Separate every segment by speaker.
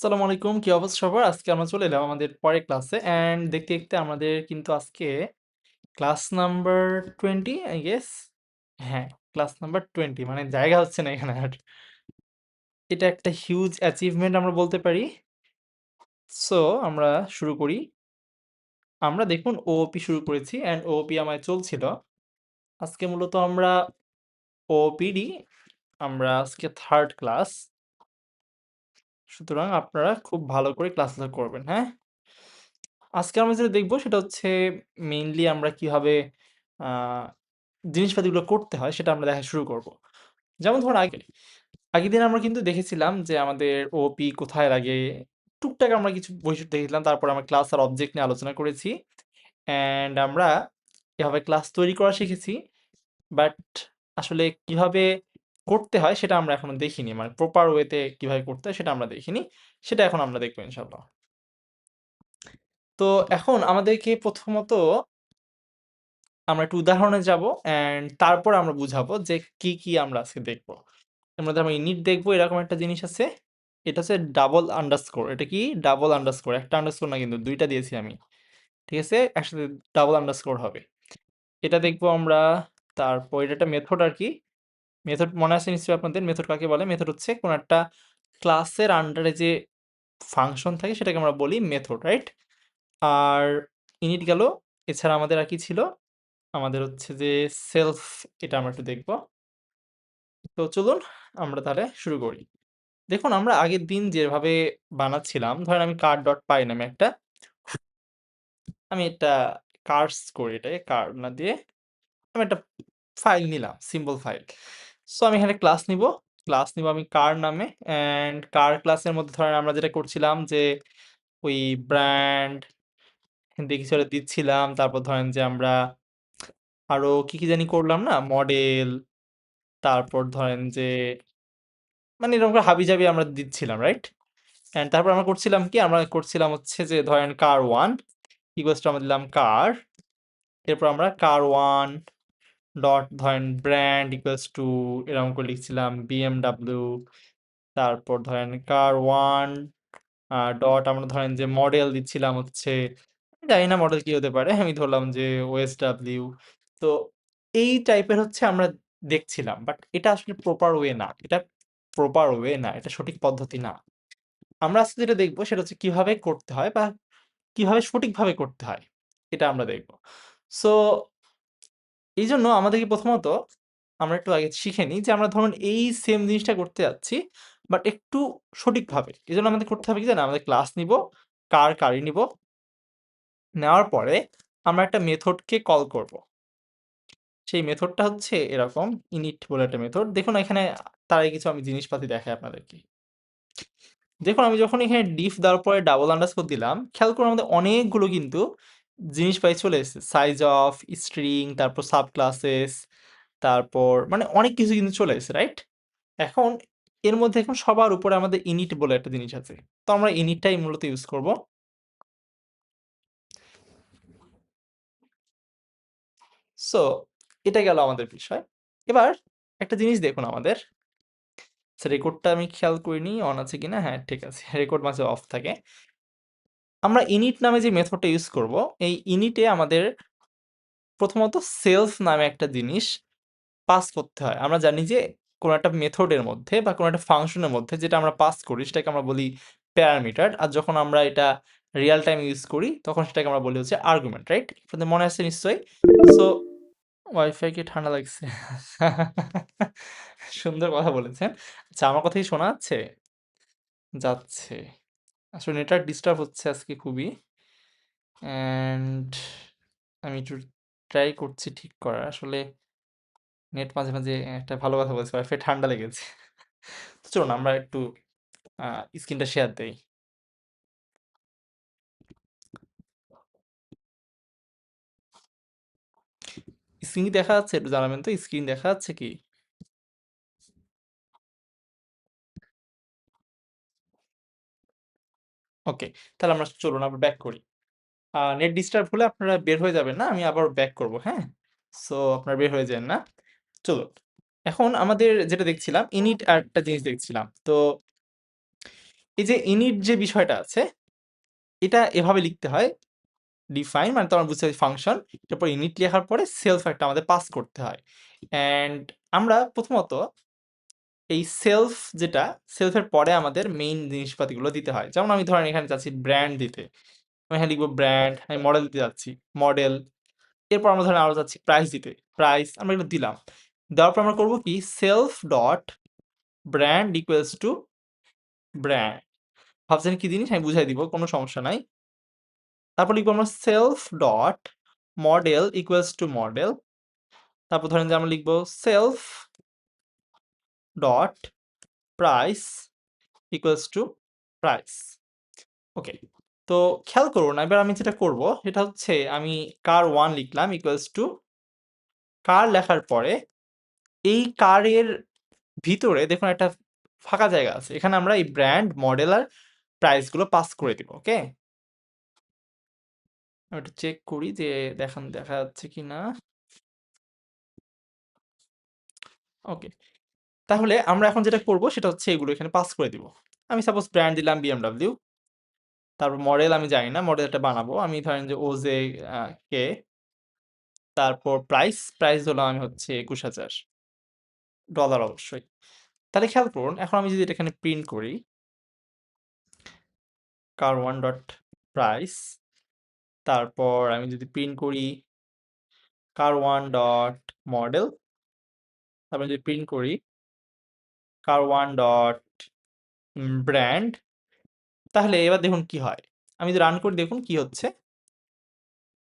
Speaker 1: আসসালামু আলাইকুম। কি অবস্থা সবার? আজকে আমরা চলে এলাম আমাদের পরের ক্লাসে। অ্যান্ড দেখতে, দেখতে আমাদের কিন্তু আজকে ক্লাস নাম্বার 20 আই গেস? হ্যাঁ, ক্লাস নাম্বার 20 মানে জায়গা হচ্ছে না এখানে আর। এটা একটা হিউজ অ্যাচিভমেন্ট আমরা বলতে পারি। সো আমরা শুরু করি। আমরা দেখুন ওওপি শুরু করেছি অ্যান্ড ওওপি আমায় চলছিল। আজকে মূলত আমরা ওওপিরই আমরা আজকে থার্ড ক্লাস। সুতরাং আপনারা খুব ভালো করে ক্লাসগুলো করবেন, হ্যাঁ? আজকে আমরা যেটা দেখব সেটা হচ্ছে মেইনলি আমরা কীভাবে জিনিসপাতিগুলো করতে হয় সেটা আমরা দেখা শুরু করব। যেমন ধরুন আগে আগের দিন আমরা কিন্তু দেখেছিলাম যে আমাদের ওওপি কোথায় লাগে, টুকটাক আমরা কিছু বৈশিষ্ট্য দেখেছিলাম। তারপর আমরা ক্লাস আর অবজেক্ট নিয়ে আলোচনা করেছি। অ্যান্ড আমরা এভাবে ক্লাস তৈরি করা শিখেছি। বাট আসলে কীভাবে করতে হয় সেটা আমরা এখনও দেখিনি। মানে প্রপার ওয়েতে কীভাবে করতে হয় সেটা আমরা দেখিনি। সেটা এখন আমরা দেখব ইনশাআল্লাহ। তো এখন আমাদেরকে প্রথমত আমরা একটু উদাহরণে যাব অ্যান্ড তারপর আমরা বুঝাবো যে কি, কি আমরা আজকে দেখব এর মধ্যে ইউনিট দেখব এরকম একটা জিনিস আছে। এটা হচ্ছে ডাবল আন্ডারস্কোর। এটা কি? Double underscore. একটা আন্ডারস্কোর না কিন্তু দুইটা দিয়েছি আমি। ঠিক আছে? একসাথে ডাবল আন্ডারস্কোর হবে। এটা দেখব আমরা। তারপর এটা একটা মেথড আরকি। মেথড মনে আছে নিশ্চয়ই আপনাদের? মেথড কাকে বলে? মেথড হচ্ছে কোনো একটা ক্লাসের আন্ডারে যে ফাংশন থাকে সেটাকে আমরা বলি মেথড, রাইট? আর ইনিট গেল। এছাড়া আমাদের আর কি ছিল? আমাদের হচ্ছে যে সেলফ এটা আমরা একটু দেখব। তো চলুন আমরা তাহলে শুরু করি। দেখুন আমরা আগের দিন যেভাবে বানাচ্ছিলাম, ধরেন আমি car.py নামে একটা আমি একটা কার্স করি এটাকে কার না দিয়ে আমি একটা ফাইল নিলাম, সিম্বল ফাইল। সো আমি এখানে ক্লাস নিব ক্লাস নিব আমি কার নামে অ্যান্ড কার ক্লাসের মধ্যে ধরেন আমরা যেটা করছিলাম যে ওই ব্র্যান্ড একটা দিচ্ছিলাম। তারপর ধরেন যে আমরা আরও কি, কি জানি করলাম না? মডেল, তারপর ধরেন যে মানে এরকম করে হাবিজাবি আমরা দিচ্ছিলাম, রাইট? অ্যান্ড তারপর আমরা করছিলাম কি? আমরা করছিলাম হচ্ছে যে ধরেন car1 ইকুয়ালস টু আমরা দিলাম কার। এরপর আমরা car1 ডট ধরেন ব্র্যান্ড ইকুয়ালস টু এরকম করে লিখছিলাম BMW তারপর ধরেন car1 আ ডট আমরা ধরেন যে মডেল দিচ্ছিলাম হচ্ছে জানি না মডেল কি হতে পারে। আমি ধরলাম যে OSW তো এই টাইপের হচ্ছে আমরা দেখছিলাম। বাট এটা আসলে প্রপার ওয়ে না। এটা প্রপার ওয়ে না। এটা সঠিক পদ্ধতি না। আমরা আজকে যেটা দেখব সেটা হচ্ছে কীভাবে করতে হয় বা কীভাবে সঠিকভাবে করতে হয়। এটা আমরা দেখব। সো এইজন্য আমাদেরকে প্রথমত আমরা একটু আগে শিখে নিই যে আমরা ধরুন এই সেম জিনিসটা করতে যাচ্ছি বাট একটু সঠিকভাবে। এই জন্য আমাদের করতে হবে কি জানেন? আমাদের ক্লাস নিব কার কারি নিব নেওয়ার পরে আমরা একটা মেথডকে কল করব। সেই মেথডটা হচ্ছে এরকম init বলে একটা মেথড। দেখুন এখানে তার কিছু আমি জিনিসপাতি দেখাই আপনাদেরকে। দেখুন আমি যখন এখানে ডিফ দেওয়ার পরে ডাবল আন্ডারস্কোর দিলাম, খেয়াল করুন আমাদের অনেকগুলো কিন্তু জিনিসপাতি চলে এসেছে। সাইজ অফ, স্ট্রিং, তারপর সাব ক্লাসেস, তারপর মানে অনেক কিছু কিন্তু চলে এসেছে, রাইট? এখন এর মধ্যে এখন সবার উপরে আমাদের init বলে একটা জিনিস আছে। তো আমরা init টাই মূলত ইউজ করব। সো এটা গেল আমাদের বিষয়। এবার একটা জিনিস দেখুন আমাদের। রেকর্ডটা আমি খেয়াল করিনি অন আছে কিনা? হ্যাঁ, ঠিক আছে। রেকর্ড মাঝে অফ থাকে। আমরা ইনিট নামে যে মেথডটা ইউজ করব, এই ইনিটে আমাদের প্রথমত সেলস নামে একটা জিনিস পাস করতে হয়। আমরা জানি যে কোনো একটা মেথডের মধ্যে বা কোনো একটা ফাংশনের মধ্যে যেটা আমরা পাস করি সেটাকে আমরা বলি প্যারামিটার। আর যখন আমরা এটা রিয়াল টাইম ইউজ করি তখন সেটাকে আমরা বলি হচ্ছে আর্গুমেন্ট, রাইট? আপনাদের মনে আছে নিশ্চয়ই? সো ওয়াইফাই কি ঠান্ডা লাগছে? সুন্দর কথা বলেছেন। আচ্ছা আমার কথাই শোনা যাচ্ছে? যাচ্ছে। আসলে নেটওয়ার্ক ডিস্টার্ব হচ্ছে আজকে খুবই। অ্যান্ড আমি একটু ট্রাই করছি ঠিক করার। আসলে নেট মাঝে, মাঝে একটা ভালো কথা বলেছে ওয়াইফাই ঠান্ডা লেগেছে। তো চলুন আমরা একটু স্ক্রিনটা শেয়ার দেই। স্ক্রিন দেখা যাচ্ছে? একটু জানাবেন তো স্ক্রিন দেখা যাচ্ছে কি? ওকে। তাহলে আমরা চলুন আবার ব্যাক করি। নেট ডিস্টার্ব হলে আপনারা বের হয়ে যাবেন না। আমি আবার ব্যাক করব, হ্যাঁ? সো আপনারা বের হয়ে যায়েন না। চলুন। এখন আমাদের যেটা দেখছিলাম ইনিট আর একটা জিনিস দেখছিলাম। তো এই যে ইনিট যে বিষয়টা আছে, এটা এভাবে লিখতে হয়। ডিফাইন মানে তো আমরা বুঝতে ফাংশন। এরপর ইনিট লেখার পরে সেলফ একটা আমাদের পাস করতে হয়। অ্যান্ড আমরা প্রথমত এই সেলফ যেটা, সেলফের পরে আমাদের মেইন জিনিসপাতিগুলো দিতে হয়। যেমন আমি ধরেন এখানে চাচ্ছি ব্র্যান্ড দিতে। আমি এখানে লিখব ব্র্যান্ড, আমি মডেল দিতে যাচ্ছি, মডেল। এরপর আমরা ধরেন আরও চাচ্ছি প্রাইস দিতে, প্রাইস আমরা এগুলো দিলাম। দেওয়ার পর আমরা করব কি self dot brand equals to brand ভাবছেন কি জিনিস? আমি বুঝাই দিব, কোনো সমস্যা নাই। তারপর লিখব আমরা self dot model equals to model তারপর ধরেন যে আমরা লিখব self dot price equals to price okay. তো খেয়াল করুন এবার আমি যেটা করব সেটা হচ্ছে আমি car1 লিখলাম equals to car লেখার পরে এই এর ভিতরে দেখুন একটা ফাঁকা জায়গা আছে। এখানে আমরা এই ব্র্যান্ড, মডেল আর প্রাইসগুলো পাস করে দিব। ওকে? একটু চেক করি যে দেখান দেখা যাচ্ছে কিনা। ওকে। তাহলে আমরা এখন যেটা করব সেটা হচ্ছে এগুলো এখানে পাস করে দিব। আমি সাপোজ ব্র্যান্ড দিলাম BMW তারপর মডেল আমি জানি না, মডেলটা বানাবো। আমি ধরেন যে আ কে তারপর প্রাইস, প্রাইস দিলাম আমি হচ্ছে ২১,০০০ ডলার অবশ্যই। তাহলে খেয়াল করুন এখন আমি যদি এখানে প্রিন্ট করি কার ওয়ান ডট প্রাইস তারপর আমি যদি প্রিন্ট করি কার ওয়ান ডট মডেল তারপর যদি প্রিন্ট করি car1 ডট উম ব্র্যান্ড তাহলে এবার দেখুন কি হয়। আমি যদি রান করি দেখুন কি হচ্ছে।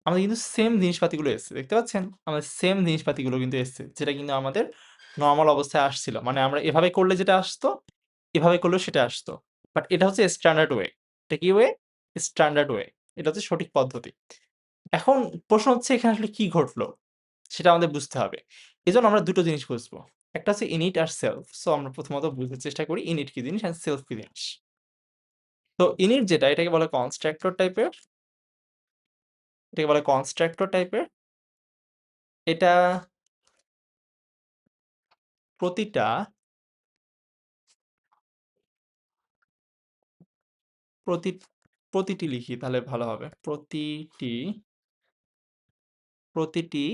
Speaker 1: আমাদের কিন্তু সেম জিনিসপাতিগুলো এসছে। দেখতে পাচ্ছেন? আমাদের সেম জিনিসপাতিগুলো কিন্তু এসছে। যেটা কিন্তু আমাদের নরমাল অবস্থায় আসছিল। মানে আমরা এভাবে করলে যেটা আসতো, এভাবে করলেও সেটা আসতো। বাট এটা হচ্ছে স্ট্যান্ডার্ড ওয়ে। এটা কি ওয়ে? Standard way. এটা হচ্ছে সঠিক পদ্ধতি। এখন প্রশ্ন হচ্ছে এখানে আসলে কি ঘটলো? সেটা আমাদের বুঝতে হবে। এজন্য আমরা দুটো জিনিস বুঝব। একটা হচ্ছে ইনিট আর সেলফ সো আমরা প্রথমত বুঝতে চেষ্টা করি ইনিট কি জিনিস and self কি জিনিস। তো ইনিট যেটা, এটাকে বলে কনস্ট্রাক্টর টাইপের। এটাকে বলে কনস্ট্রাক্টর টাইপের। এটা প্রতিটা প্রতি, প্রতিটি লিখি তাহলে ভালো হবে। প্রতিটি প্রতিটি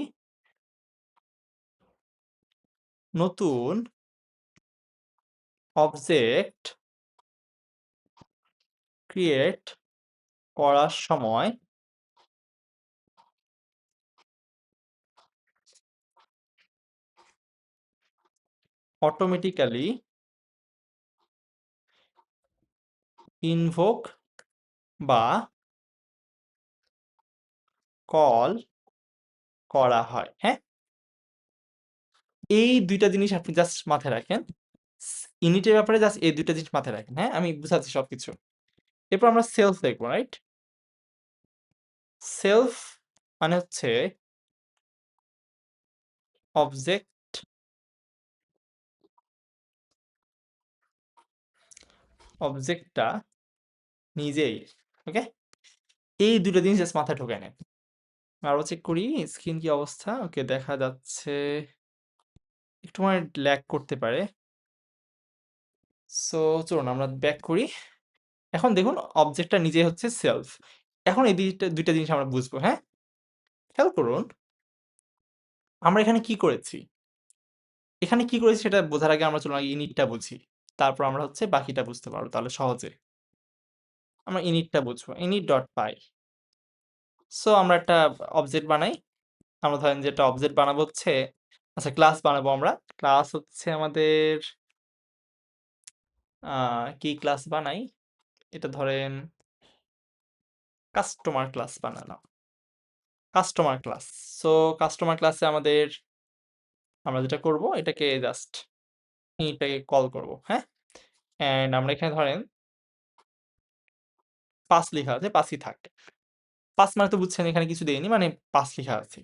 Speaker 1: নতুন অবজেক্ট ক্রিয়েট করার সময় অটোমেটিক্যালি ইনভোক বা কল করা হয়। হ্যাঁ? এই দুইটা জিনিস আপনি জাস্ট মাথায় রাখেন। এর ব্যাপারে জাস্ট এই ২ টা জিনিস মাথায় রাখেন। হ্যাঁ? আমি বুঝাচ্ছি সবকিছু। এরপর আমরা সেলফ দেখব রাইট? সেলফ মানে হচ্ছে অবজেক্ট অবজেক্টটা নিজেই, ওকে? এই ২ টা জিনিস জাস্ট মাথায় ঢুকায় নেন। আরও চেক করি স্ক্রিন কি অবস্থা? ওকে দেখা যাচ্ছে একটু মনে ল্যাগ করতে পারে। সো চলুন আমরা ব্যাক করি। এখন দেখুন অবজেক্টটা নিজে হচ্ছে সেলফ এখন এই ২ টা ২ টা জিনিস আমরা বুঝব, হ্যাঁ? খেয়াল করুন আমরা এখানে কি করেছি? এখানে কি করেছি সেটা বোঝার আগে আমরা চলুন আগে init টা বুঝি। তারপর আমরা হচ্ছে বাকিটা বুঝতে পারব তাহলে সহজে। আমরা ইনিটটা বুঝব ইনিট ডট পাই সো আমরা একটা অবজেক্ট বানাই। আমরা ধরেন যে একটা অবজেক্ট বানাবো হচ্ছে আচ্ছা ক্লাস বানাবো আমরা। ক্লাস হচ্ছে আমাদের কি ক্লাস বানাই? এটা ধরেন কাস্টমার ক্লাস বানালাম। Customer class. সো কাস্টমার ক্লাসে আমাদের আমরা যেটা করব এটাকে জাস্ট init টাকে কল করব, হ্যাঁ? অ্যান্ড আমরা এখানে ধরেন ৫ লিখা আছে, ৫ ই থাক। ৫ মানে তো বুঝছেন এখানে কিছু দেয়নি মানে ৫ লিখা আছে।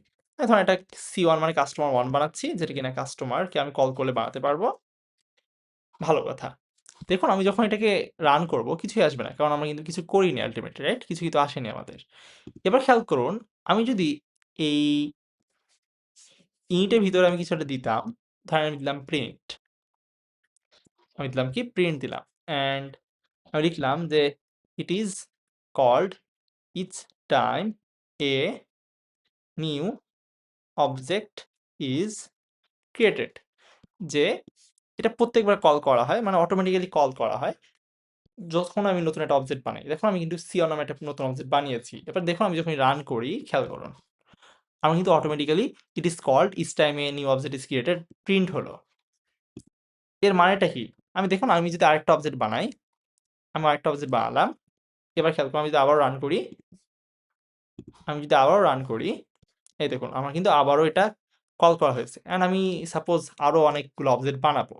Speaker 1: ধরেন এটা C1 মানে কাস্টমার ওয়ান বানাচ্ছি যেটা কিনা কাস্টমারকে আমি কল করলে বানাতে পারব। ভালো কথা। দেখুন আমি যখন এটাকে রান করব কিছুই আসবে না। কারণ আমরা কিন্তু কিছু করিনি আল্টিমেটলি, রাইট? কিছু কিন্তু আসেনি আমাদের। এবার খেয়াল করুন আমি যদি এই এর ভিতরে আমি কিছু একটা দিতাম, ধরেন আমি দিলাম প্রিন্ট। আমি দিলাম কি? প্রিন্ট দিলাম। অ্যান্ড আমি লিখলাম যে it is called it's time a new object is created যে এটা প্রত্যেকবার কল করা হয় মানে অটোমেটিক্যালি কল করা হয়, যখন আমি নতুন একটা অবজেক্ট বানাই। দেখুন, আমি কিন্তু সিও নামে একটা নতুন অবজেক্ট বানিয়েছি। এবার দেখুন, আমি যখন রান করি, খেয়াল করুন, আমার কিন্তু automatically it is called is time new object is created print হলো। এর মানেটা কি? আমি দেখুন, আমি যদি আরেকটা অবজেক্ট বানাই, আমি আরেকটা অবজেক্ট বানালাম, এবার খেয়াল করুন, আমি যদি আবার রান করি, আমি যদি আবারও রান করি এই দেখুন, আমার কিন্তু আবারও এটা কল করা হয়েছে। অ্যান্ড আমি সাপোজ আরও অনেকগুলো অবজেক্ট বানাবো।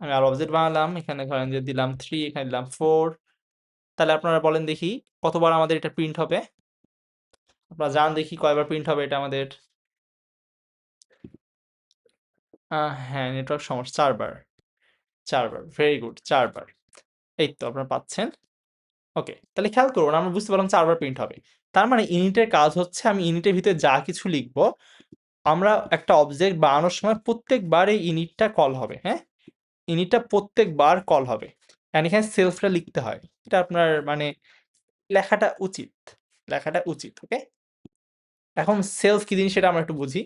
Speaker 1: আমি আরও অবজেক্ট বানালাম, এখানে ধরেন যে দিলাম থ্রি এখানে দিলাম ফোর তাহলে আপনারা বলেন দেখি কতবার আমাদের এটা প্রিন্ট হবে। আপনারা জান দেখি কয়বার প্রিন্ট হবে এটা আমাদের। হ্যাঁ নেটওয়ার্ক সমস্যা, চারবার। চারবার ভেরি গুড চারবার। এই তো আপনারা পাচ্ছেন। ওকে তাহলে খেয়াল করুন, আমরা বুঝতে পারলাম চারবার প্রিন্ট হবে। তার মানে ইউনিটের কাজ হচ্ছে আমি ইউনিটের ভিতরে যা কিছু লিখব, আমরা একটা অবজেক্ট বানানোর সময় প্রত্যেকবার এই ইউনিটটা কল হবে হ্যাঁ? ইউনিটটা প্রত্যেকবার কল হবে। And এখানে সেলফটা লিখতে হয়। এটা আপনার মানে লেখাটা উচিত লেখাটা উচিত ওকে এখন সেলফ কি জিনিস সেটা আমরা একটু বুঝি।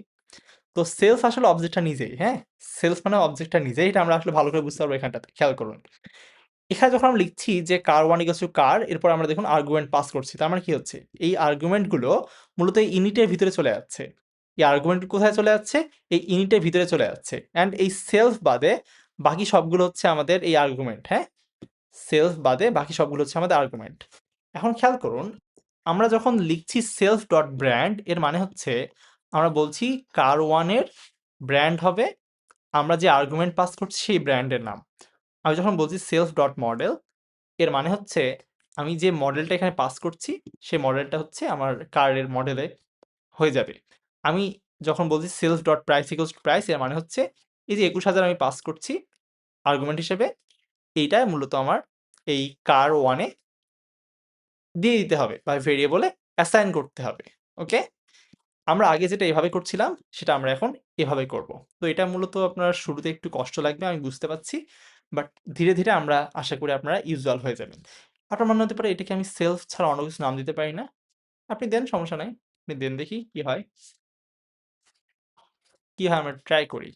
Speaker 1: তো সেলফ আসলে অবজেক্টটা নিজেই হ্যাঁ? সেলফ মানে অবজেক্টটা নিজেই, এটা আমরা আসলে ভালো করে বুঝতে পারব এখানটাতে, খেয়াল করুন। এখানে যখন আমরা লিখছি যে car one x two car, এরপর আমরা দেখুন আর্গুমেন্ট পাস করছি, তার মানে কি হচ্ছে? এই আর্গুমেন্টগুলো মূলত এই ইউনিটের ভিতরে চলে যাচ্ছে। এই আর্গুমেন্ট কোথায় চলে যাচ্ছে? এই ইউনিটের ভিতরে চলে যাচ্ছে। অ্যান্ড এই সেলফ বাদে বাকি সবগুলো হচ্ছে আমাদের এই আর্গুমেন্ট হ্যাঁ? সেলফ বাদে বাকি সবগুলো হচ্ছে আমাদের আর্গুমেন্ট এখন খেয়াল করুন, আমরা যখন লিখছি সেলফ ডট ব্র্যান্ড এর মানে হচ্ছে আমরা বলছি কার ওয়ানের ব্র্যান্ড হবে, আমরা যে আর্গুমেন্ট পাস করছি সেই ব্র্যান্ডের নাম। আমি যখন বলছি সেলফ ডট মডেল এর মানে হচ্ছে আমি যে মডেলটা এখানে পাস করছি, সেই মডেলটা হচ্ছে আমার কারের মডেলে হয়ে যাবে। আমি যখন বলছি self dot price equals price এর মানে হচ্ছে এই যে একুশ হাজার আমি পাস করছি আর্গুমেন্ট হিসেবে এইটা মূলত আমার এই কার ওয়ানে দিয়ে দিতে হবে বা ভেরিয়েবলে অ্যাসাইন করতে হবে ওকে আমরা আগে যেটা এভাবে করছিলাম, সেটা আমরা এখন এভাবে করব। তো এটা মূলত আপনার শুরুতে একটু কষ্ট লাগবে, আমি বুঝতে পারছি। বাট ধীরে ধীরে আমরা আশা করি আপনারা ইউজুয়াল হয়ে যাবেন। আপনার মনে হতে পারে এটাকে আমি সেলফ ছাড়া অন্য কিছু নাম দিতে পারি না। আপনি দেন, সমস্যা নাই। আপনি দেন দেখি কি হয়। কি হয় আমরা ট্রাই করি।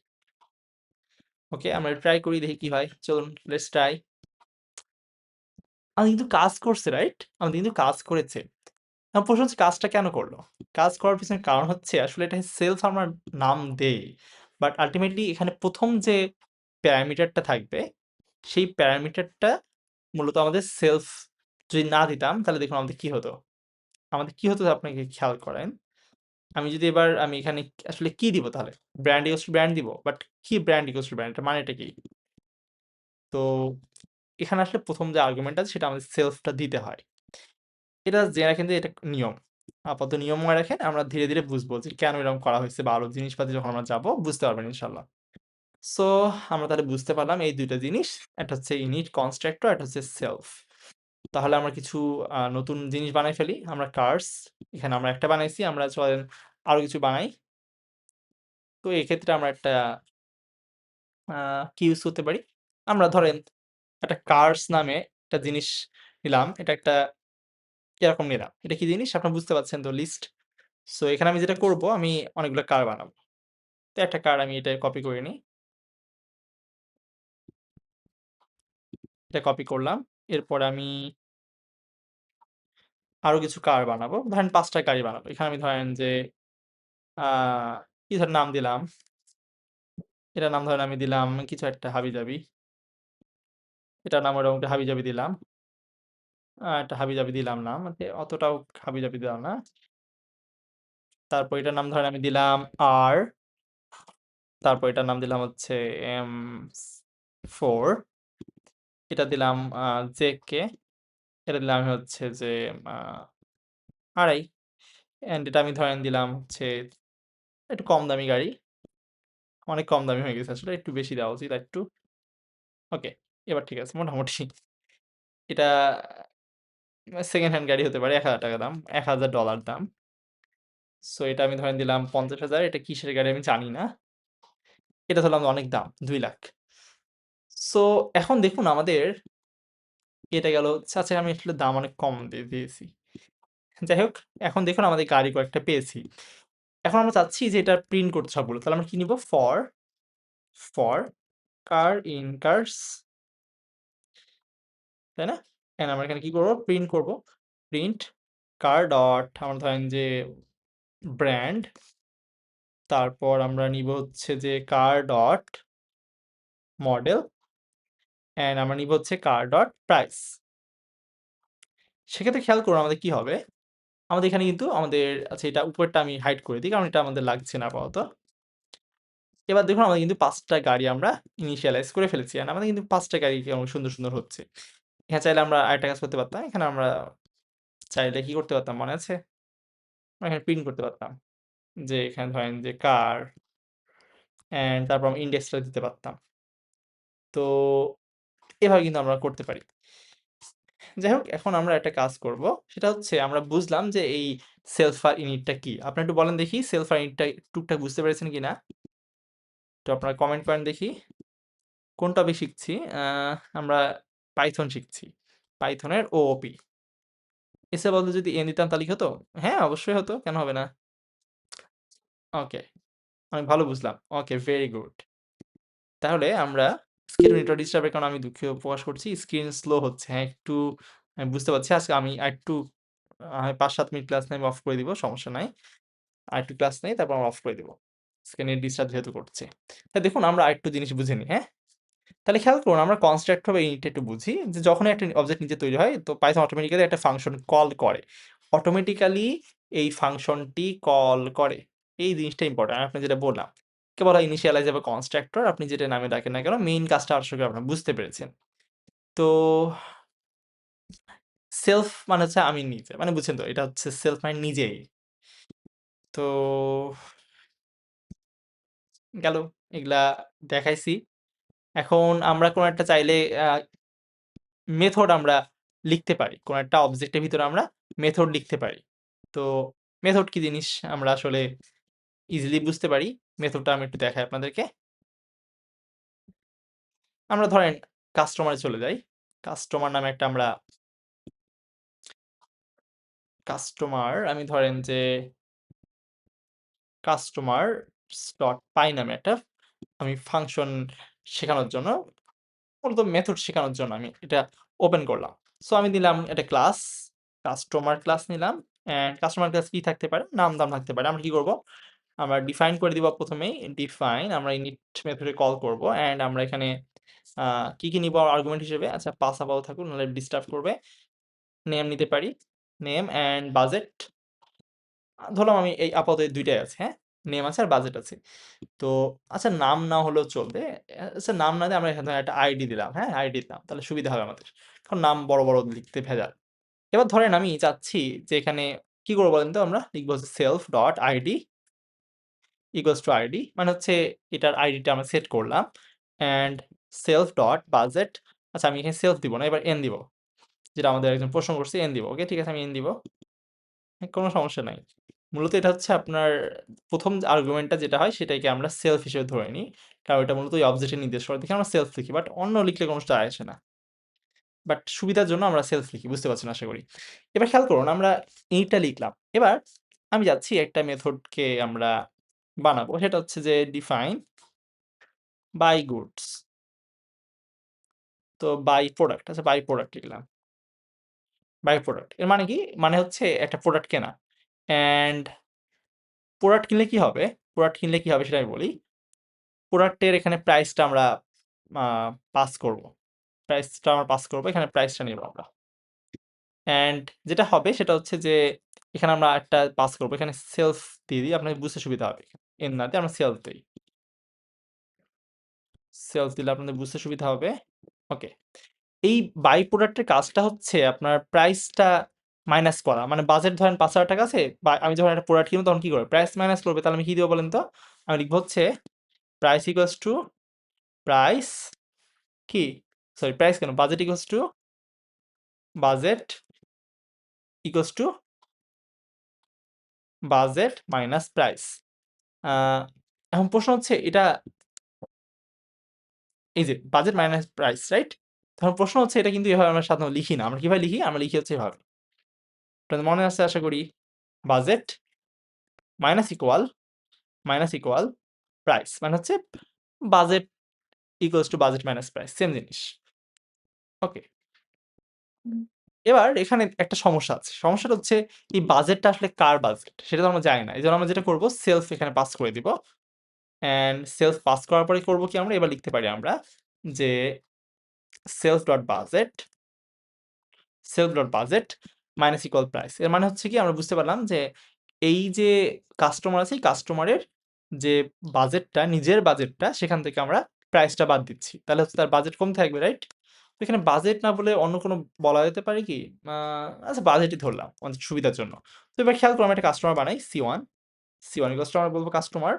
Speaker 1: ওকে আমরা ট্রাই করি, দেখি কি হয়। চলুন লেটস ট্রাই আমি কিন্তু কাজ করছে রাইট আমাদের কিন্তু কাজ করেছে। প্রশ্ন হচ্ছে, কাজটা কেন করল? কাজ করার পিছনে কারণ হচ্ছে, আসলে এটা সেলফ আমরা নাম দেই। বাট আলটিমেটলি এখানে প্রথম যে প্যারামিটারটা থাকবে সেই প্যারামিটারটা মূলত আমাদের সেলফ যদি না দিতাম, তাহলে দেখুন আমাদের কি হতো? আমাদের কি হতো আপনাকে খেয়াল করেন? আমি যদি এবার আমি এখানে আসলে কি দিব তাহলে? ব্র্যান্ড ইকোস ব্র্যান্ড দিব? বাট কি ব্র্যান্ড ইকোস টু ব্র্যান্ড মানেটা কি? তো এখানে আসলে প্রথম যে আর্গুমেন্ট আছে, সেটা আমাদের সেলফটা দিতে হয়। এটা জেনে রাখেন যে এটা নিয়ম। আপাতত নিয়ম মনে রাখেন, আমরা ধীরে ধীরে বুঝব যে কেন এরকম করা হয়েছে বা আরও জিনিসপাতি যখন আমরা যাব, বুঝতে পারবেন ইনশাল্লাহ। সো, আমরা তাহলে বুঝতে পারলাম এই দুইটা জিনিস। একটা হচ্ছে ইনিট কনস্ট্রাক্টর একটা হচ্ছে সেলফ তাহলে আমরা কিছু নতুন জিনিস বানাই ফেলি। আমরা কার্স এখানে আমরা একটা বানাইছি। আমরা চলেন আরও কিছু বানাই। তো এক্ষেত্রে আমরা একটা কি ইউজ করতে পারি। আমরা ধরেন একটা কার্স নামে একটা জিনিস নিলাম। এটা একটা এরকম নিলাম। এটা কি জিনিস? আপনারা বুঝতে পারছেন তো লিস্ট সো এখানে আমি যেটা করব, আমি অনেকগুলো কার বানাবো। তো একটা কার আমি এটা কপি করে নিই। এটা কপি করলাম। এরপর আমি আরও কিছু কার বানাবো। ধরেন পাঁচটা কারই বানাবো। এখানে আমি ধরেন যে আহ কি ধর নাম দিলাম? এটার নাম ধরেন আমি দিলাম কিছু একটা হাবিজাবি। এটার নাম ওরকম একটা হাবিজাবি দিলাম। একটা হাবি হাবিজাবি দিলাম না। অতটাও হাবি হাবিজাবি দিলাম না। তারপর এটার নাম ধরেন আমি দিলাম আর তারপর এটার নাম দিলাম হচ্ছে এম ফোর এটা দিলাম জে কে। এটা দিলাম হচ্ছে যে আড়াই। অ্যান্ড এটা আমি ধরেন দিলাম হচ্ছে একটু কম দামি গাড়ি। অনেক কম দামি হয়ে গেছে আসলে, একটু বেশি দেওয়া উচিত একটু। ওকে, এবার ঠিক আছে, মোটামুটি। এটা সেকেন্ড হ্যান্ড গাড়ি হতে পারে, এক হাজার টাকা দাম, এক হাজার ডলার দাম। সো এটা আমি ধরেন দিলাম পঞ্চাশ হাজার, এটা কিসের গাড়ি আমি জানি না। এটা ধরলাম অনেক দাম, দুই লাখ। সো এখন দেখুন আমাদের এটা গেল আচ্ছা আমি আসলে দাম অনেক কম দিয়ে দিয়েছি। যাই হোক, এখন দেখুন আমাদের গাড়ি কয়েকটা পেয়েছি। এখন আমরা চাচ্ছি যে এটা প্রিন্ট করতে সবগুলো। তাহলে আমরা কি নিব? For for car in cars তাই না? অ্যান্ড আমরা এখানে কি করব? প্রিন্ট করব। প্রিন্ট কার ডট আমরা ধরেন যে ব্র্যান্ড তারপর আমরা নিব হচ্ছে যে কার ডট মডেল অ্যান্ড আমরা নিব হচ্ছে কার ডট প্রাইস। সেক্ষেত্রে খেয়াল করুন আমাদের কি হবে? আমাদের এখানে কিন্তু আমাদের আচ্ছা এটা উপরটা আমি হাইড করে দিই। কারণ এটা আমাদের লাগছে না আপাতত। এবার দেখুন আমাদের কিন্তু ৫ টা গাড়ি আমরা ইনিশিয়ালাইজ করে ফেলেছি। অ্যান্ড আমাদের কিন্তু ৫ টা গাড়ি সুন্দর, সুন্দর হচ্ছে। এখানে চাইলে আমরা আরেকটা কাজ করতে পারতাম। এখানে আমরা চাইলে কি করতে পারতাম মনে আছে? এখানে প্রিন্ট করতে পারতাম। যে এখানে ধরেন যে কার অ্যান্ড তারপর আমরা ইনডেক্সটা দিতে পারতাম। তো এভাবে কিন্তু আমরা করতে পারি। যাই হোক এখন আমরা একটা কাজ করব। সেটা হচ্ছে আমরা বুঝলাম যে এই সেলফ আর ইনিটটা কি? আপনারা একটু বলেন দেখি সেলফ আর ইনিটটা টুকটাক বুঝতে পেরেছেন কিনা? তো আপনারা কমেন্ট করেন দেখি। কোন টপিক শিখছি? আমরা পাইথন শিখছি। পাইথনের ওপি এসে বলতে যদি এন দিতাম তাহলে হতো? হ্যাঁ, অবশ্যই হতো। কেন হবে না? ওকে। অনেক ভালো বুঝলাম। Okay, very good. তাহলে আমরা স্ক্রিন নেটওয়ার্ক ডিস্টার্বের কারণে আমি দুঃখ প্রকাশ করছি। স্ক্রিন স্লো হচ্ছে। হ্যাঁ, একটু আমি বুঝতে পারছি। আজকে আমি আরেকটু আ ৫-৭ মিনিট ক্লাস নেই অফ করে দিব। সমস্যা নাই। আরেকটু ক্লাস নেই তারপর আমরা অফ করে দিব। স্ক্রিনের ডিস্টার্ব যেহেতু করছে। তা দেখুন আমরা আরেকটু জিনিস বুঝে নিই, হ্যাঁ? তাহলে খেয়াল করুন আমরা কনস্ট্রাক্টর বা ইনিটটা একটু বুঝি। যে যখনই একটা অবজেক্ট নিচে তৈরি হয় তো পাইথন অটোমেটিক্যালি একটা ফাংশন কল করে। অটোমেটিক্যালি এই ফাংশনটি কল করে। এই জিনিসটা ইম্পোর্টেন্ট। আমি আপনাকে যেটা বললাম। একে বলা ইনিশিয়ালাইজ বা কনস্ট্রাক্টর। আপনি যেটা নামে ডাকেন না কেন মেইন কাজটা আশা করি আপনারা বুঝতে পেরেছেন। তো সেলফ মানে হচ্ছে আমি নিজে। মানে বুঝছেন তো? এটা হচ্ছে সেলফ মানে নিজেই। তো গেল। এগুলা দেখাইছি। এখন আমরা কোন একটা চাইলে মেথড আমরা লিখতে পারি। কোন একটা অবজেক্টের ভিতরে আমরা মেথড লিখতে পারি। তো মেথড কি জিনিস আমরা আসলে ইজিলি বুঝতে পারি। মেথডটা আমি একটু দেখাই আপনাদেরকে। আমরা ধরেন কাস্টমারে চলে যাই। কাস্টমার নামে একটা আমরা কাস্টমার আমি ধরেন যে কাস্টমার ডট পাই নামে একটা আমি ফাংশন শেখানোর জন্য মূলত মেথড শেখানোর জন্য আমি এটা ওপেন করলাম। সো আমি দিলাম একটা ক্লাস, কাস্টমার ক্লাস নিলাম কাস্টমার ক্লাস কি থাকতে পারে? নাম-দাম থাকতে পারে। আমরা কি করব? আমরা ডিফাইন করে দিব প্রথমেই ডিফাইন আমরা init মেথডে কল করব অ্যান্ড আমরা এখানে কি, কি নিব আর্গুমেন্ট হিসেবে? আচ্ছা পাস আপাতত থাকুক নাহলে ডিস্টার্ব করবে। নেম নিতে পারি। Name and budget. ধরলাম আমি এই আপাতত ২ আছে, হ্যাঁ? নেম আছে আর বাজেট আছে। তো আচ্ছা নাম না হলেও চলবে। আচ্ছা নাম না দিয়ে আমরা এখানে একটা আইডি দিলাম, হ্যাঁ? আইডি দিলাম। তাহলে সুবিধা হবে আমাদের। কারণ নাম বড়, বড় লিখতে ভেজাল। এবার ধরেন আমি চাচ্ছি যে এখানে কি করব বলেন তো আমরা? লিখব self dot ID equals to ID মানে হচ্ছে এটার আইডিটা আমরা সেট করলাম অ্যান্ড সেলফ ডট বাজেট আচ্ছা আমি এখানে সেলফ দিব না, এবার এন দিব। যেটা আমাদের একজন প্রশ্ন করছে এন দিব। ওকে ঠিক আছে, আমি এন দিব। কোনো সমস্যা নাই। মূলত এটা হচ্ছে আপনার ১ম যে আর্গুমেন্টটা যেটা হয়, সেটাকে আমরা সেলফ হিসেবে ধরে নিই। কারণ এটা মূলত ওই অবজেক্টে নির্দেশ করে, দেখে আমরা সেলফ লিখি। বাট অন্য লিখলে কোনো যায় আসে না। বাট সুবিধার জন্য আমরা সেলফ লিখি। বুঝতে পারছেন, আশা করি। এবার খেয়াল করুন, আমরা এইটা লিখলাম। এবার আমি যাচ্ছি একটা মেথডকে আমরা বানাবো। সেটা হচ্ছে যে ডিফাইন বাই গুডস। তো বাই প্রোডাক্ট আচ্ছা বাই প্রোডাক্ট লিখলাম। Buy product. এর মানে কি? মানে হচ্ছে একটা প্রোডাক্ট কেনা। অ্যান্ড প্রোডাক্ট কিনলে কি হবে? প্রোডাক্ট কিনলে কি হবে সেটা আমি বলি। প্রোডাক্টের এখানে প্রাইসটা আমরা পাস করব। প্রাইসটা আমরা পাস করব। এখানে প্রাইসটা নিব আমরা। অ্যান্ড যেটা হবে সেটা হচ্ছে যে, এখানে আমরা একটা পাস করব। এখানে সেলফ দিয়ে দিই, আপনাকে বুঝতে সুবিধা হবে। এন না দিয়ে আমরা সেলফ দেই। সেলফ দিলে আপনাদের বুঝতে সুবিধা হবে। ওকে। এই বাই প্রোডাক্টের কাজটা হচ্ছে আপনার প্রাইসটা মাইনাস করা। মানে বাজেট ধরেন ৳৫,০০০ আছে বা আমি যখন একটা প্রোডাক্ট কিনবো তখন কি করবে? প্রাইস মাইনাস করবে। তাহলে আমি কি দিব বলেন তো? আমি লিখব হচ্ছে প্রাইস ইকুয়ালস টু প্রাইস কি? সরি প্রাইস কেন? Budget equals to budget equals to budget minus price. এখন প্রশ্ন হচ্ছে এটা এই যে বাজেট মাইনাস প্রাইস রাইট? তখন প্রশ্ন হচ্ছে এটা কিন্তু এভাবে আমরা সাধারণত লিখি না। আমরা কীভাবে লিখি? আমরা লিখি হচ্ছে এভাবে। আপনাদের মনে আছে আশা করি। Budget minus equal, minus equal price. মানে হচ্ছে budget equals to budget minus price. Same জিনিস। ওকে। এবার এখানে একটা সমস্যা আছে। সমস্যাটা হচ্ছে এই বাজেটটা আসলে কার বাজেট? সেটা তো আমরা জানি না। এই জন্য আমরা যেটা করব সেলস এখানে পাস করে দিব। অ্যান্ড সেলস পাস করার পরে করব কি আমরা? এবার লিখতে পারি আমরা যে self dot budget self dot budget minus equal price. এর মানে হচ্ছে কি আমরা বুঝতে পারলাম যে এই যে কাস্টমার আছে এই কাস্টমারের যে বাজেটটা নিজের বাজেটটা সেখান থেকে আমরা প্রাইসটা বাদ দিচ্ছি। তাহলে হচ্ছে তার বাজেট কম থাকবে, রাইট? এখানে বাজেট না বলে অন্য কোনো বলা যেতে পারে কি? আচ্ছা বাজেটই ধরলাম আমাদের সুবিধার জন্য। তো এবার খেয়াল করো আমরা একটা কাস্টমার বানাই C one C one customer বলব কাস্টমার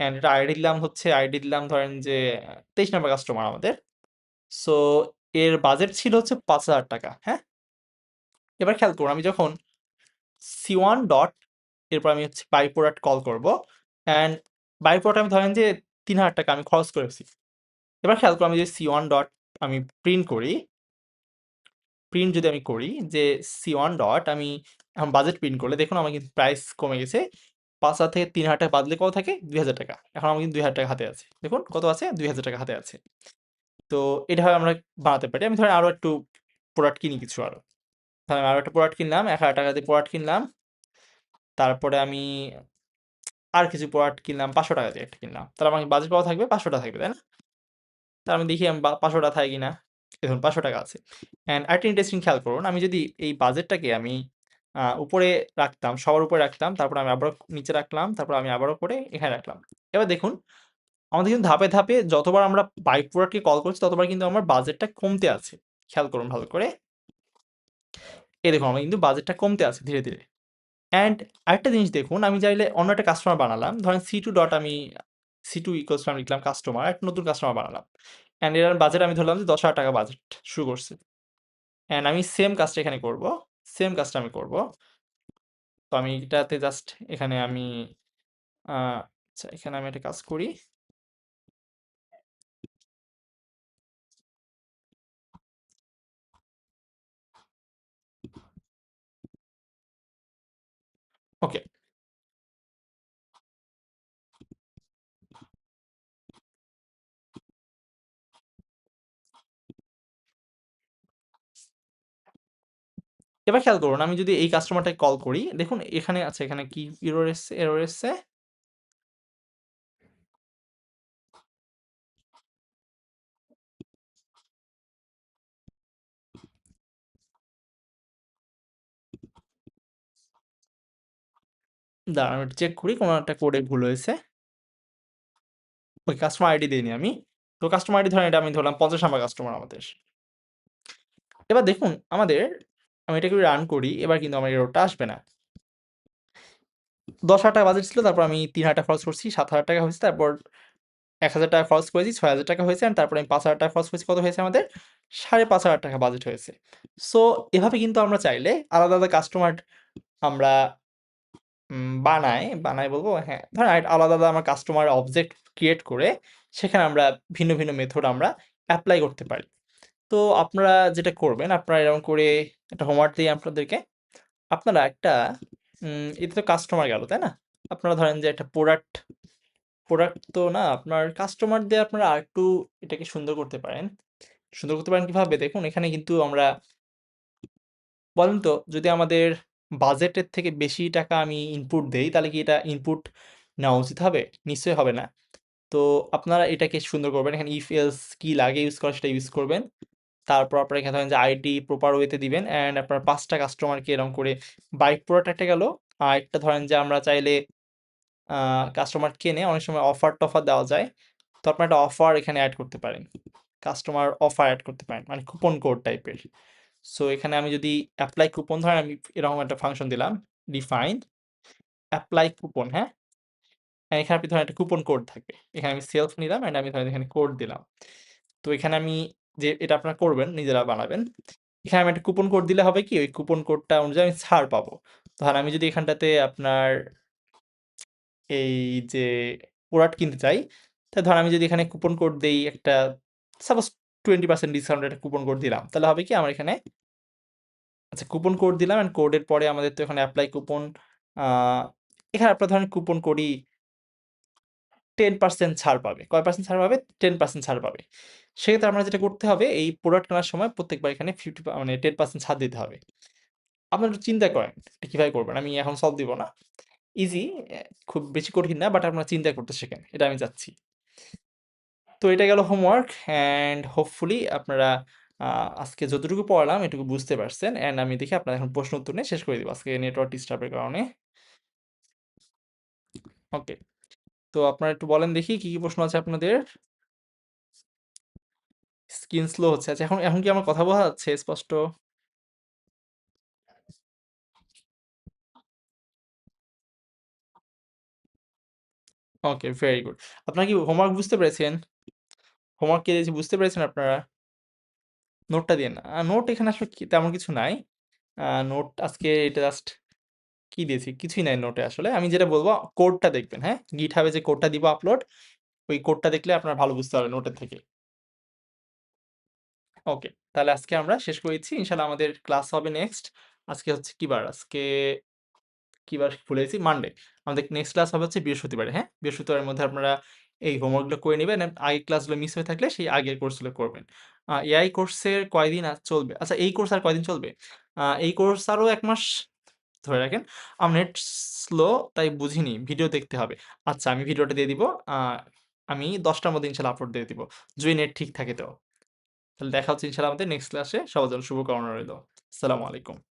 Speaker 1: অ্যান্ড এটা আইডি দিলাম হচ্ছে আইডি দিলাম ধরেন যে ২৩ নাম্বার কাস্টমার আমাদের। সো এর বাজেট ছিল হচ্ছে ৳৫,০০০ হ্যাঁ? এবার খেয়াল করুন আমি যখন সি ওয়ান ডট এরপর আমি হচ্ছে বাই প্রোডাক্ট কল করব অ্যান্ড বাই প্রোডাক্ট আমি ধরেন যে ৳৩,০০০ আমি খরচ করেছি। এবার খেয়াল করুন আমি যদি C1 ডট আমি প্রিন্ট করি প্রিন্ট যদি আমি করি যে সি ওয়ান ডট আমি এখন বাজেট প্রিন্ট করলে দেখুন আমার কিন্তু প্রাইস কমে গেছে। ৳৫,০০০ থেকে ৳৩,০০০ বাদলে কত থাকে? ৳২,০০০ এখন আমার কিন্তু ৳২,০০০ হাতে আছে। দেখুন কত আছে? ৳২,০০০ হাতে আছে। তো এভাবে আমরা বানাতে পারি। আমি ধরেন আরও একটু প্রোডাক্ট কিনি কিছু আরও। ধরেন আরও একটা প্রোডাক্ট কিনলাম, ৳১,০০০ দিয়ে প্রোডাক্ট কিনলাম। তারপরে আমি আর কিছু প্রোডাক্ট কিনলাম ৳৫০০ দিয়ে একটা কিনলাম। তাহলে আমার বাজেট কত থাকবে? ৳৫০০ থাকবে, তাই না? তাহলে আমি দেখি আমি ৳৫০০ থাকে কিনা। দেখুন ৳৫০০ আছে। অ্যান্ড আরেকটা ইন্টারেস্টিং খেয়াল করুন। আমি যদি এই বাজেটটাকে আমি উপরে রাখতাম, সবার উপরে রাখতাম, তারপর আমি আবারও নিচে রাখলাম, তারপর আমি আবারও করে এখানে রাখলাম। এবার দেখুন আমাদের কিন্তু ধাপে, ধাপে যতবার আমরা বাই প্রোডাক্টকে কল করছি ততবার কিন্তু আমার বাজেটটা কমতে আছে। খেয়াল করুন ভালো করে। এই দেখুন আমার কিন্তু বাজেটটা কমতে আছে ধীরে, ধীরে। অ্যান্ড আরেকটা জিনিস দেখুন আমি চাইলে অন্য একটা কাস্টমার বানালাম। ধরেন সি টু ডট আমি C2 টু টু আমি লিখলাম কাস্টমার, একটা নতুন কাস্টমার বানালাম। অ্যান্ড এর বাজেট আমি ধরলাম যে ৳১০,০০০ বাজেট শুরু করছে। অ্যান্ড আমি সেম কাজটা এখানে করব। সেম কাজটা আমি করব। তো আমি এটাতে জাস্ট এখানে আমি আচ্ছা এখানে আমি একটা কাজ করি। ওকে। এবার খেয়াল করুন আমি যদি এই কাস্টমারটাকে কল করি, দেখুন এখানে আছে এখানে কি এরর এসছে এরর এসছে? দাঁড়ান আমি চেক করি কোনো একটা কোডে ভুল হয়েছে। ওই কাস্টমার আইডি দেইনি আমি। তো কাস্টমার আইডি ধরেন এটা আমি ধরলাম ৫০ নাম্বার কাস্টমার আমাদের। এবার দেখুন আমাদের আমি এটাকে রান করি, এবার কিন্তু আমার এররটা আসবে না। ৳১০,০০০ বাজেট ছিল তারপর আমি ৳৩,০০০ খরচ করছি, ৳৭,০০০ হয়েছে তারপর ৳১,০০০ খরচ করেছি, ৳৬,০০০ হয়েছে অ্যান্ড তারপরে আমি ৳৫,০০০ খরচ করেছি কত হয়েছে আমাদের? ৳৫,৫০০ বাজেট হয়েছে। সো এভাবে কিন্তু আমরা চাইলে আলাদা, আলাদা কাস্টমার আমরা বানাই, বানাই বলব হ্যাঁ, ধরেন আলাদা, আলাদা আমরা কাস্টমার অবজেক্ট ক্রিয়েট করে সেখানে আমরা ভিন্ন, ভিন্ন মেথড আমরা অ্যাপ্লাই করতে পারি। তো আপনারা যেটা করবেন আপনারা এরকম করে একটা হোমওয়ার্ক দেই আপনাদেরকে। আপনারা একটা এটা তো কাস্টমার গেল, তাই না? আপনারা ধরেন যে একটা প্রোডাক্ট, প্রোডাক্ট তো না আপনার কাস্টমার দিয়ে আপনারা আরেকটু এটাকে সুন্দর করতে পারেন। সুন্দর করতে পারেন কীভাবে? দেখুন এখানে কিন্তু আমরা বলেন তো যদি আমাদের বাজেটের থেকে বেশি টাকা আমি ইনপুট দেই তাহলে কি এটা ইনপুট নেওয়া উচিত হবে? নিশ্চয়ই হবে না। তো আপনারা এটাকে সুন্দর করবেন। এখানে ইফ এলস কি লাগে ইউজ করা সেটা ইউজ করবেন। তারপর আপনারা এখানে ধরেন যে আইডি প্রপার ওয়েতে দিবেন অ্যান্ড আপনার পাঁচটা কাস্টমারকে এরকম করে বাইক প্রোডাক্ট একটা গেল। আরেকটা ধরেন যে আমরা চাইলে কাস্টমার কেনে অনেক সময় অফার-টফার দেওয়া যায়। তো আপনার একটা অফার এখানে অ্যাড করতে পারেন। কাস্টমার অফার অ্যাড করতে পারেন। মানে কুপন কোড টাইপের। সো এখানে আমি যদি অ্যাপ্লাই কুপন ধরেন আমি এরকম একটা ফাংশন দিলাম ডিফাইন অ্যাপ্লাই কুপন, হ্যাঁ? এখানে আপনি ধরেন একটা কুপন কোড থাকবে। এখানে আমি সেলফ নিলাম অ্যান্ড আমি ধরেন এখানে কোড দিলাম। তো এখানে আমি যে এটা আপনারা করবেন, নিজেরা বানাবেন। এখানে আমি একটা কুপন কোড দিলে হবে কি ওই কুপন কোডটা অনুযায়ী আমি ছাড় পাবো। ধর আমি যদি এখানটাতে আপনার এই যে প্রোডাক্ট কিনতে চাই, তাহলে ধর আমি যদি এখানে কুপন কোড দেই একটা সাপোজ টোয়েন্টি পার্সেন্ট ডিসকাউন্ট একটা কুপন কোড দিলাম। তাহলে হবে কি আমার এখানে আচ্ছা কুপন কোড দিলাম অ্যান্ড কোডের পরে আমাদের তো এখানে অ্যাপ্লাই কুপন এখানে আপনার ধরেন কুপন কোডই 10% ছাড় পাবে। কয় পার্সেন্ট ছাড় পাবে? 10% ছাড় পাবে। সেক্ষেত্রে আপনার যেটা করতে হবে এই প্রোডাক্ট কেনার সময় প্রত্যেকবার এখানে 50 পা মানে 10% ছাড় দিতে হবে। আপনারা চিন্তা করেন এটা কীভাবে করবেন? আমি এখন সলভ দিব না। ইজি খুব বেশি কঠিন না বাট আপনারা চিন্তা করতে শেখেন। এটা আমি চাচ্ছি। তো এটা গেল হোমওয়ার্ক অ্যান্ড হোপফুলি আপনারা আজকে যতটুকু পড়ালাম এটুকু বুঝতে পারছেন অ্যান্ড আমি দেখি আপনার এখন প্রশ্ন উত্তর নিয়ে শেষ করে দিব আজকে নেটওয়ার্ক ডিস্টার্বের কারণে। ওকে। তো আপনারা একটু বলেন দেখি কি, কি প্রশ্ন আছে আপনাদের? স্ক্রিন স্লো হচ্ছে। আচ্ছা এখন এখন কি আমার কথা বোঝা যাচ্ছে স্পষ্ট? Okay, very good. আপনারা কি হোমওয়ার্ক বুঝতে পেরেছেন? হোমওয়ার্ক কি দিয়েছি বুঝতে পেরেছেন আপনারা? নোটটা দিয়েন। আ নোট এখানে আসলে তেমন কিছু নাই। নোট আজকে এটা জাস্ট কি দিয়েছি? কিছুই নাই নোটে আসলে। আমি যেটা বলব কোডটা দেখবেন, হ্যাঁ? GitHub এ যে কোডটা দিব আপলোড, ওই কোডটা দেখলে আপনারা ভালো বুঝতে পারবেন নোটের থেকে। ওকে, তাহলে আজকে আমরা শেষ করে দিচ্ছি। ইনশাআল্লাহ আমাদের ক্লাস হবে নেক্সট। আজকে হচ্ছে কি বার? আজকে কি বার ভুলে গেছি? মানডে। আমাদের নেক্সট ক্লাস হবে হচ্ছে বৃহস্পতিবারে, হ্যাঁ? বৃহস্পতিবারের মধ্যে আপনারা এই হোমওয়ার্কগুলো করে নিবেন আগের ক্লাসগুলো মিস হয়ে থাকলে সেই আগের কোর্সগুলো করবেন। এআই কোর্সের কয়দিন চলবে? আচ্ছা এই কোর্স আর কয়দিন চলবে? এই কোর্স আরও এক মাস ধরে রাখেন। আমার নেট স্লো তাই বুঝিনি। ভিডিও দেখতে হবে। আচ্ছা আমি ভিডিওটা দিয়ে দিব। আমি দশটার মধ্যে ইনশাআল্লাহ আপলোড দিয়ে দিব। যদি নেট ঠিক থাকে তো। তাহলে দেখা হচ্ছে ইনশাআল্লাহ আমাদের নেক্সট ক্লাসে। সবার জন্য শুভকামনা রইল। আসসালামু আলাইকুম।